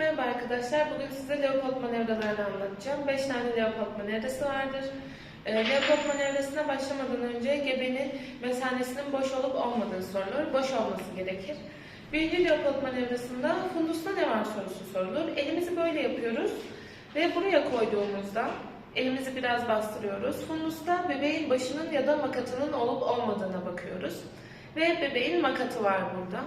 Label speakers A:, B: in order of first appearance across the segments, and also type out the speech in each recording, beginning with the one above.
A: Merhaba arkadaşlar. Bugün size Leopold manevralarını anlatacağım. 5 tane Leopold manevrası vardır. E, Leopold manevresine başlamadan önce gebenin mesanesinin boş olup olmadığı sorulur. Boş olması gerekir. Birinci Leopold manevrasında fundusta ne var sorusu sorulur. Elimizi böyle yapıyoruz ve buraya koyduğumuzda elimizi biraz bastırıyoruz. Fundusta bebeğin başının ya da makatının olup olmadığına bakıyoruz. Ve bebeğin makatı var burada.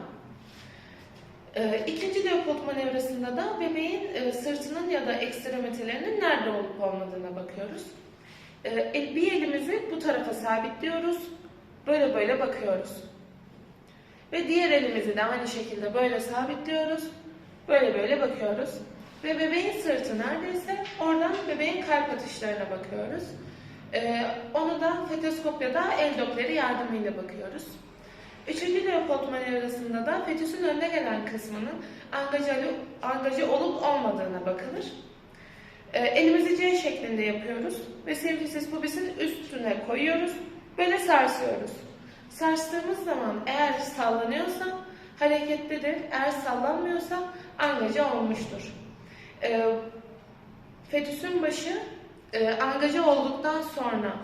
A: Ee, İkinci Leopold manevrasında da bebeğin e, sırtının ya da ekstremitelerinin nerede olup olmadığına bakıyoruz. Ee, el- Bir elimizi bu tarafa sabitliyoruz. Böyle böyle bakıyoruz. Ve diğer elimizi de aynı şekilde böyle sabitliyoruz. Böyle böyle bakıyoruz. Ve bebeğin sırtı neredeyse oradan bebeğin kalp atışlarına bakıyoruz. Ee, onu da fetoskop ya da el dopleri yardımıyla bakıyoruz. Üçüncü Leopold manevrasında da fetüsün önde gelen kısmının angajı, angajı olup olmadığına bakılır. Ee, elimizi C şeklinde yapıyoruz ve simfisis pubisin üstüne koyuyoruz. Böyle sarsıyoruz. Sarstığımız zaman eğer sallanıyorsa hareketlidir. Eğer sallanmıyorsa angajı olmuştur. Ee, fetüsün başı e, angaja olduktan sonra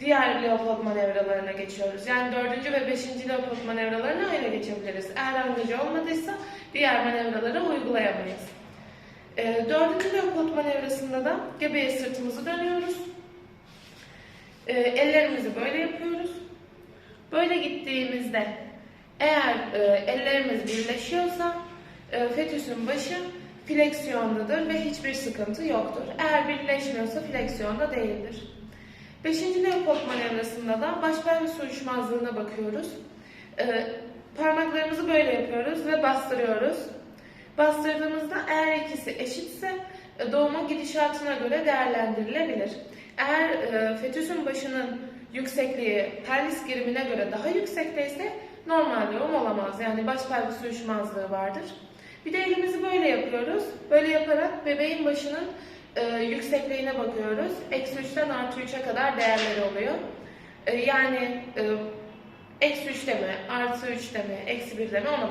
A: diğer Leopold manevralarına geçiyoruz. Yani dördüncü ve beşinci Leopold manevralarına öyle geçebiliriz. Eğer angaja olmadıysa diğer manevraları uygulayamayız. E, dördüncü Leopold manevrasında da gebeye sırtımızı dönüyoruz. E, ellerimizi böyle yapıyoruz. Böyle gittiğimizde eğer e, ellerimiz birleşiyorsa e, fetüsün başı fleksiyondadır ve hiçbir sıkıntı yoktur. Eğer birleşmiyorsa fleksiyonda değildir. Beşinci Leopold manevrasında da baş pelvis uyuşmazlığına bakıyoruz. E, parmaklarımızı böyle yapıyoruz ve bastırıyoruz. Bastırdığımızda eğer ikisi eşitse e, doğumun gidişatına göre değerlendirilebilir. Eğer e, fetüsün başının yüksekliği pelvis girimine göre daha yüksekteyse normal doğum olamaz. Yani baş pelvis uyuşmazlığı vardır. Bir de elimizi böyle yapıyoruz. Böyle yaparak bebeğin başının e, yüksekliğine bakıyoruz. Eksi 3'ten artı 3'e kadar değerleri oluyor. E, yani eksi 3 deme, artı 3 deme, eksi 1 deme ona